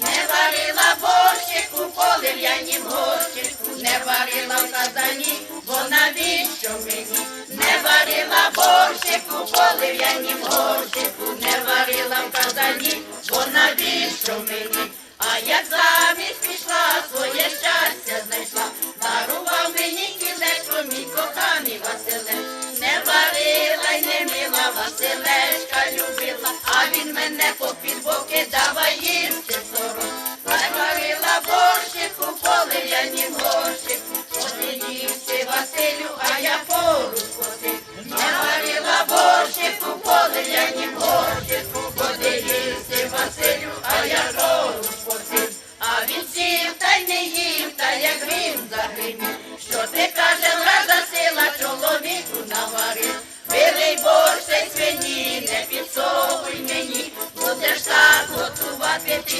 не варила борщику, полив'янім горщику, не варила в казані, бо навіщо мені? Не варила борщику, полив'янім горщику, не варила в казані? не їм, та як він загине, що ти каже, вража сила чоловіку навари, Били борщ, свині, не підсовуй мені, будеш так готувати ти